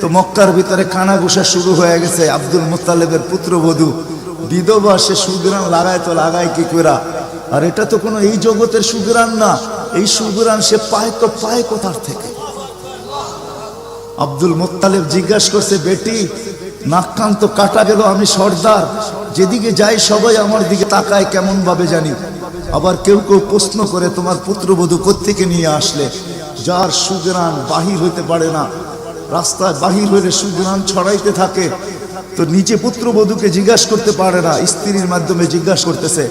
তো মক্কার ভিতরে কানাঘুষা শুরু হয়ে গেছে। আব্দুল মুতালেবের পুত্রবধূ, বিধবা, সে সুগ্রান লাগায় তো লাগায় কি করা আর এটা তো কোনো এই জগতের সুগ্রান না, এই সুগ্রান সে পায় তো পায় কোথার থেকে। আব্দুল মোত্তালেব জিজ্ঞাসা করছে, বেটি, নাক কান তো কাটা গেল, আমি সর্দার। যেদিকে যাই সবাই আমার দিকে তাকায় কেমন ভাবে জানি। আবার কেউ কেউ প্রশ্ন করে, তোমার পুত্রবধূ কোত্থেকে নিয়ে আসলে? যার সুগ্রান বাহির হইতে পারে না রাস্তায় বাহির হইলে সুগ্রান ছড়াইতে থাকে। তো নিচে পুত্রবধূকে জিজ্ঞাসা করতে পারে না, স্ত্রীর মাধ্যমে জিজ্ঞাসা করতেছে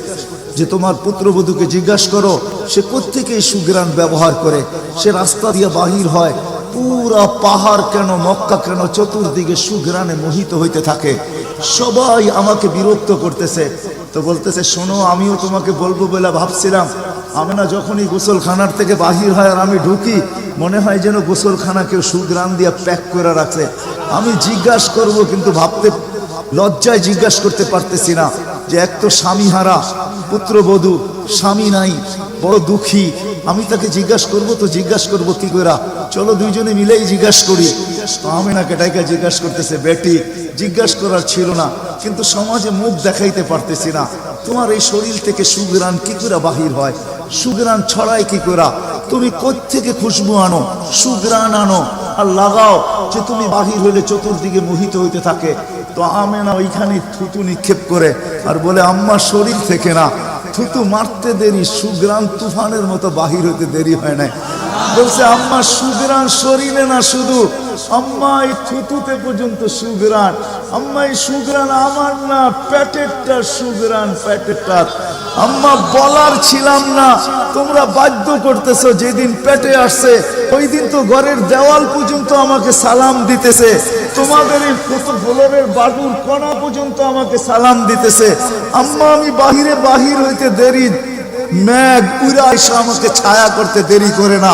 যে, তোমার পুত্রবধূকে জিজ্ঞাসা করো, সে কোত্থেকে এই সুগ্রান ব্যবহার করে? সে রাস্তা দিয়ে বাহির হয়, পুরা পাহাড় কেন, মক্কা কেন, চতুর্দিকে সুগ্রানে মোহিত হইতে থাকে। সবাই আমাকে বিরক্ত করতেছে। তো বলতেছে, শোনো, আমিও তোমাকে বলব বলে ভাবছিলাম। আমি না যখনই গোসলখানার থেকে বাহির হয় আর আমি ঢুকি, মনে হয় যেন গোসলখানা কেউ সুগ্রাম দিয়ে প্যাক করে রাখছে আমি জিজ্ঞাস করব কিন্তু ভাবতে, লজ্জায় জিজ্ঞাসা করতে পারতেছি না যে এক তো স্বামী হারা পুত্রবধূ, স্বামী নাই বড় দুঃখী। আমি তাকে জিজ্ঞাসা করব, তো জিজ্ঞাসা করব কি করে চলো দুইজনে মিলেই জিজ্ঞাসা করি। তো আমি না কেটাইকে জিজ্ঞাসা করতেছে, বেটি, জিজ্ঞাসা করার ছিল না, কিন্তু সমাজে মুখ দেখাইতে পারতেছি না। তোমার এই শরীর থেকে সুগ্রান কি করে বাহির হয়? সুগ্রান ছড়ায় কি করে তুমি থেকে খুশবু আনো? সুগ্রান আনো। আর লাগাও যে তুমি বাহির হইলে চতুর্দিকে মোহিত হইতে থাকে। তো আমেনা ওইখানে থুতু নিক্ষেপ করে আর বলে আম্মা শরীর থেকে না থুতু মারতে দেরি সুগ্রাম তুফানের মতো বাহির হতে দেরি হয় নাই। বলছে, আম্মা সুগ্রাম শরীরে না শুধু? আম্মা, এই থুতুতে পর্যন্ত সুগ্রান আম্মা, এই আমার না প্যাটেরটা সুগ্রান প্যাটেরটা আম্মা, বলার ছিলাম না। তোমরা বাধ্য করতেছো, যেদিন পেটে আসছে ওই দিন তো ঘরের দেওয়াল পর্যন্ত আমাকে সালাম দিতেছে। তোমাদের এই ফ্লোরের বাটুর কণা পর্যন্ত আমাকে সালাম দিতেছে। আম্মা, আমি বাহিরে বাহির হইতে দেরি। ম্যাগ উড়া এসে আমাকে ছায়া করতে দেরি করে না।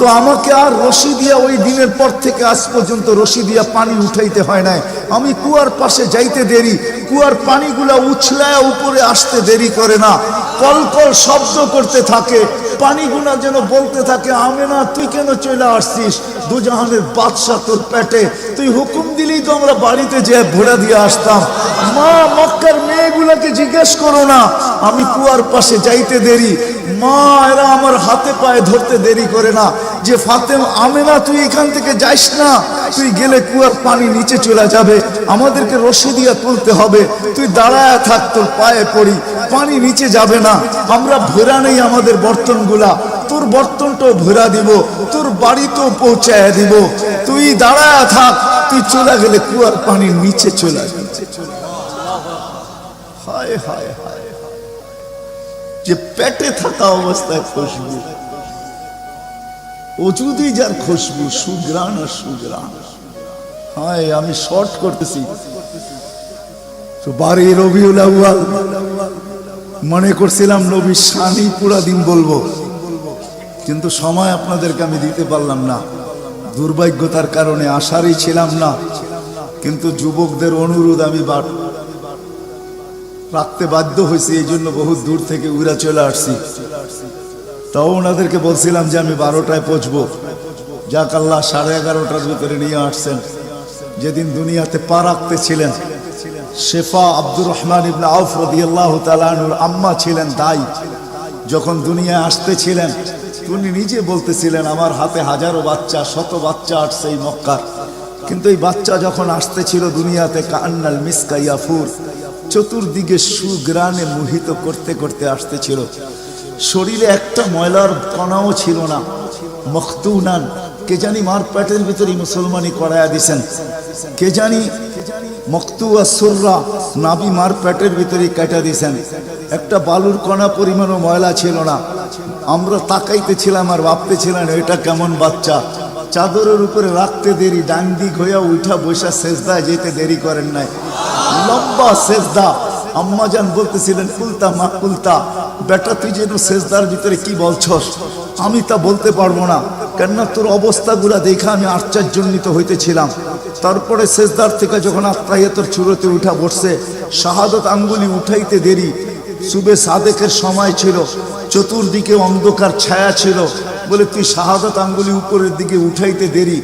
তো আমাকে আর রশি দিয়া ওই দিনের পর থেকে আজ পর্যন্ত রশি দিয়া পানি উঠাইতে হয় নাই। আমি কুয়ার পাশে যাইতে দেরি, কুয়ার পানিগুলা উছলায় উপরে আসতে দেরি করে না। কল কল শব্দ করতে থাকে, পানিগুলা যেন বলতে থাকে আমি না তুই কেন চলে আসছিস? দুজাহানের বাদশাহ তোর পেটে। তুই হুকুম দিলেই তো আমরা বাড়িতে যে ভোড়া দিয়ে আসতাম। মা, মক্কার মেয়েগুলাকে জিজ্ঞেস করো না। আমি কুয়ার পাশে যাইতে দেরি মা, এরা আমার হাতে পায়ে ধরতে দেরি করে না। যে ফাতেম আমেনা তুই এখান থেকে যাইস না। তুই গেলে কুয়ার পানি নিচে চলে যাবে। আমাদেরকে রশি দিয়ে তুলতে হবে। তুই দাঁড়ায় থাক, তোর পায়ে পড়ি। পানি নিচে যাবে না। আমরা ভরা নেই আমাদের বর্তনগুলা। তোর বর্তনটাও ভরা দিব। তোর বাড়িতেও পৌঁছায় দিব। তুই দাঁড়ায় থাক। তুই চলে গেলে কুয়ার পানির নিচে চলে যাবে। হায় হায় হায়। যে পেটে থাকা অবস্থায় খুশবু। অজুদি যার খুশবু সুগ্রাণ আর সুগ্রাণ হায়, আমি শর্ট করতেছি। তো রবিউল আউয়াল। মনে করছিলাম নবী শানি পুরা দিন বলব। কিন্তু সময় আপনাদেরকে আমি দিতে পারলাম না। দুর্ভাগ্যতার কারণে আসারই ছিলাম না। কিন্তু যুবকদের অনুরোধ আমি রাখতে বাধ্য হয়েছি, এই জন্য বহু দূর থেকে উড়া চলে আসছি। তাও ওনাদেরকে বলছিলাম যে আমি বারোটায় পৌঁছবো। যাক আল্লাহ, সাড়ে এগারোটার ভিতরে নিয়ে আসছেন। যেদিন দুনিয়াতে পা রাখতে ছিলেন, শেফা আব্দুর রহমান ইবনে আউফ রাদিয়াল্লাহু তাআলার আম্মা ছিলেন দাই যখন দুনিয়ায় আসতেছিলেন উনি নিজে বলতেছিলেন, আমার হাতে হাজারো বাচ্চা, শত বাচ্চা আসছে এই মক্কার। কিন্তু এই বাচ্চা যখন আসতেছিল দুনিয়াতে কান্নাল মিসকা ইয়াফুর চতুর্দিকে সুগ্রানে মোহিত করতে করতে আসতেছিল। শরীরে একটা ময়লার কণাও ছিল না। মখতুনান কে জানি মার প্যাটের ভিতরে মুসলমানি করায়া দিছেন। কে জানি মক্তুয়া সুররা নাবি মার প্যাটের ভিতরে কেটে দিছেন। একটা বালুর কণা পরিমাণও ময়লা ছিল না। আমরা তাকাইতেছিলাম আর ভাবতেছিলাম, এটা কেমন বাচ্চা? চাদরের উপরে রাখতে দেরি, ডান দিক হইয়া উঠা বৈশা সেজদায় যেতে দেরি করেন নাই। লম্বা সেজদা। আম্মাজান বলতেছিলেন কুলতা মা কুলতা বেটা তুই যেন সেজদার ভিতরে কি বলছস? আমি তা বলতে পারব না। কেননা তোর অবস্থাগুলা দেখে আমি আশ্চর্যজনিত হইতেছিলাম। তারপরে সেজদার থেকে যখন আত্মাহিয়তর চুরোতে উঠা বসছে, শাহাদত আঙ্গুলি উঠাইতে দেরি। সুবে সাদেকের সময় ছিল, চতুর্দিকে অন্ধকার ছায়া ছিল। বলে, তুই শাহাদত আঙ্গুলি উপরের দিকে উঠাইতে দেরি।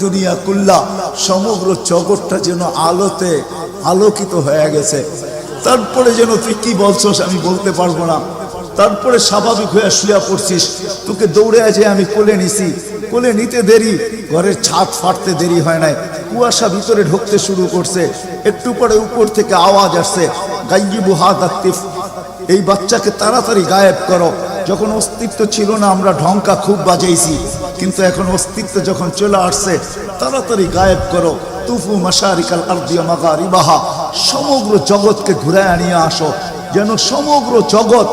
দুনিয়া কুল্লা, সমগ্র জগৎটা যেন আলোতে আলোকিত হয়ে গেছে। তারপরে যেন তুই কি বলছস আমি বলতে পারব না। তারপরে স্বাভাবিক হয়ে শুয়া পড়ছিস। তোকে দৌড়ে আছে আমি কোলে নিছি। কোলে নিতে দেরি, ঘরের ছাদ ফাটতে দেরি হয় নাই। কুয়াশা ভিতরে ঢুকতে শুরু করছে। একটু পরে উপর থেকে আওয়াজ আসছে। গাইবু হাত এই বাচ্চাকে তাড়াতাড়ি গায়েব করো। যখন অস্তিত্ব ছিল না, আমরা ঢঙ্কা খুব বাজাইছি। কিন্তু এখন অস্তিত্ব যখন চলে আসছে, তাড়াতাড়ি গায়েব করো। তুফু মাসারিকাল আর্দিয়া মাগারিবাহা। সমগ্র জগৎকে ঘুরে আনিয়ে আসো। যেন সমগ্র জগৎ,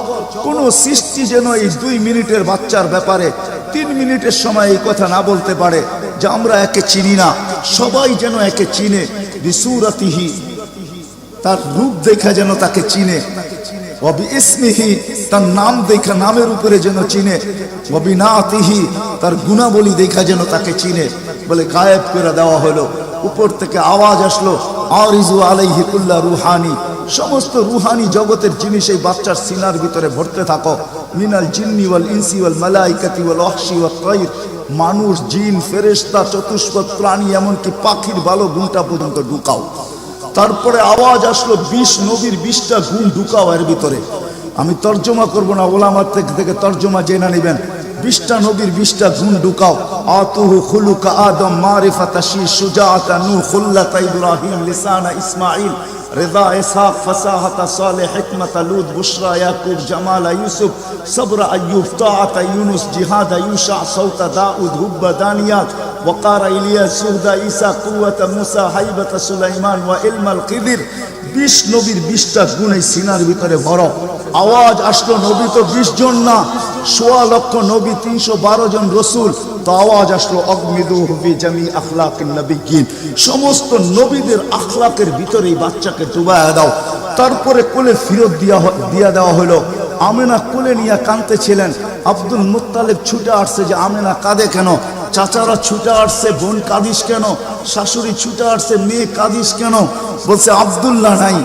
কোন সৃষ্টি যেন এই দুই মিনিটের বাচ্চার ব্যাপারে, তিন মিনিটের সময় এই কথা না বলতে পারে, যে আমরা একে চিনি না। সবাই যেন একে চিনে। বিসুরাতিহি। তার রূপ দেখা যেন তাকে চিনে। তার নাম দেখা, নামের উপরে যেন চিনে। অবি নাতিহি, তার গুণাবলী দেখা যেন তাকে চিনে। বলে গায়েব করে দেওয়া হলো। উপর থেকে আওয়াজ আসলো, আরিজু আলাইহি কুল্লা রুহানি। সমস্ত রুহানি জগতের জিনিস এই বাচ্চার সিনার ভিতরে ভরতে থাকো। মিনাল জিন্নি ওয়াল ইনসি ওয়াল ওয়াল ওয়াল তৈর মানুষ, জিন, ফেরেশতা, চতুষ্পদ, প্রাণী, এমনকি পাখির ভালো গুণটা পর্যন্ত ঢুকাও। তারপরে আওয়াজ আসলো বিশ নবীর বিশটা গুণ ঢুকাও এর ভিতরে। আমি তর্জমা করব না, ওলামার থেকে তর্জমা জেনা নেবেন। বিশটা নবীর বিশটা গুণ ঢুকাও। আতুহু খুলুকা আদম মারিফাতা শি সুজাতা নু খুল্লাতা ইব্রাহিম লিসানা ইসমাইল রেদা ইসহাক ফাসাহাতা সালেহ হিকমাতা লুদ বুশরা ইয়াকুব জামালা ইউসুফ। সাবরা আইয়ুব তাআতা ইউনুস জিহাদা ইউশা সৌতা দাউদ হুব্বা দানিয়াত। ওয়াকারা ইলিয়াস সুহদা ঈসা কুয়াতা মুসা হাইবাতা সুলাইমান ওয়া ইলমাল কিদির। নবীর বিশটা গুণ এই সিনার ভিতরে বড় আওয়াজ আসলো, নবী তো বিশ জন না, সোয়া লক্ষ নবী, তিনশো বারো জন রসুল। তো আওয়াজ আসলো অগ্নিদু হবি জামি আখলাক নবীগিন সমস্ত নবীদের আখলাকের ভিতরেই বাচ্চাকে ডুবায় দাও। তারপরে কোলে ফিরত দিয়া দিয়া দেওয়া হলো। আমেনা কোলে নিয়ে কাঁদতেছিলেন। আব্দুল মুতালেব ছুটে আসছে যে, আমেনা কাঁদে কেন? চাচারা ছুটে আসছে, বোন কাঁদিস কেন? শাশুড়ি ছুটে আসছে, মেয়ে কাঁদিস কেন? বলছে, আব্দুল্লাহ নাই।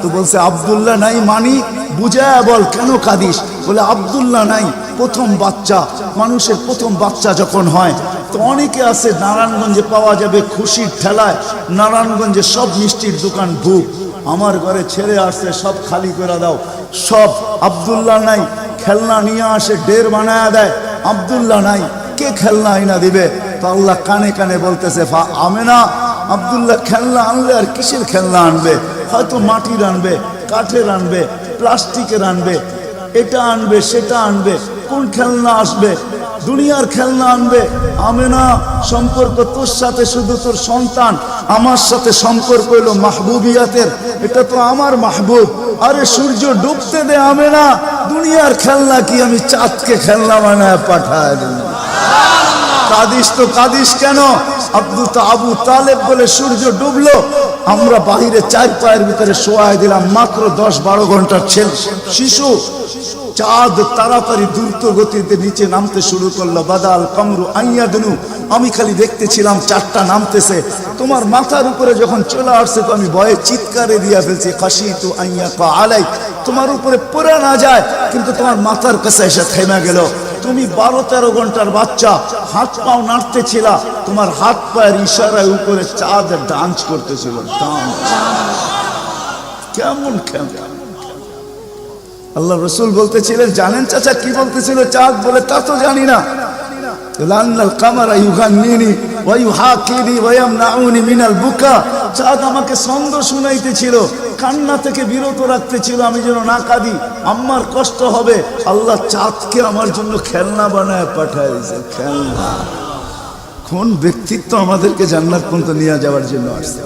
তো বলছে, আব্দুল্লাহ নাই মানি? বুঝায় বল, কেন কাঁদিস? বলে, আব্দুল্লাহ নাই, প্রথম বাচ্চা, মানুষের প্রথম বাচ্চা যখন হয়, তো অনেকে আছে নারায়ণগঞ্জে পাওয়া যাবে খুশির ঠেলায়, নারায়ণগঞ্জে সব মিষ্টির দোকান ভুক, আমার ঘরে ছেড়ে আসছে, সব খালি করে দাও। সব, আব্দুল্লাহ নাই, খেলনা নিয়ে আসে, ডের বানায় দেয়, আব্দুল্লাহ নাই। কে খেলনা আইনা দিবে? তো আল্লাহ কানে কানে বলতেছে, ফা আমেনা, আব্দুল্লাহ খেলনা আনলে আর কিসের খেলনা আনবে? হয়তো মাটির আনবে, কাঠের আনবে, প্লাস্টিকের আনবে, এটা আনবে, সেটা আনবে, কোন খেলনা আসবে? দুনিয়ার খেলনা আনবে। আমেনা, সম্পর্ক তোর সাথে, শুধু তোর সন্তান। আমার সাথে সম্পর্ক হলো মাহবুবিয়াতের। এটা তো আমার মাহবুব। আরে সূর্য ডুবতে দে আমেনা। দুনিয়ার খেলনা কি আমি চাঁদকে খেলনা বানায় পাঠায় দিলাম কাদিস তো কাদিস কেন? আব্দু তো আবু তালেব বলে সূর্য ডুবলো। আমরা বাহিরে চার পায়ের ভিতরে শোয়াই দিলাম, মাত্র দশ বারো ঘণ্টার ছেলে। শিশু, চাঁদ তাড়াতাড়ি দ্রুত গতিতে নিচে নামতে শুরু করল। বাদাল, কামরু আইয়া দিনু আমি খালি দেখতেছিলাম চারটা নামতেছে। তোমার মাথার উপরে যখন চলে আসছে তো আমি ভয়ে চিৎকারে দিয়া ফেলছি কাশি তু আইয়া কা আলাই। তোমার উপরে পড়ে না যায়, কিন্তু তোমার মাথার কাছে এসে থেমে গেল। তুমি বারো তেরো ঘণ্টার বাচ্চা হাত পাও নাড়তেছিল, তোমার হাত পায়ের ইশারায় উপরে চাঁদ ডান্স করতেছিল। কেমন কেমন? আল্লাহ রসুল বলতেছিলেন, জানেন চাচা কি বলতেছিল চাঁদ বলে? তা তো জানি না। চাঁদ আমাকে ছন্দ শুনাইতেছিল। কান্না থেকে বিরত রাখতেছিল আমি যেন না কাঁদি। আমার কষ্ট হবে, আল্লাহ চাঁদকে আমার জন্য খেলনা বানায় পাঠায় খেলনা। কোন ব্যক্তিত্ব আমাদেরকে জান্নাত পর্যন্ত নিয়ে যাওয়ার জন্য আসছে?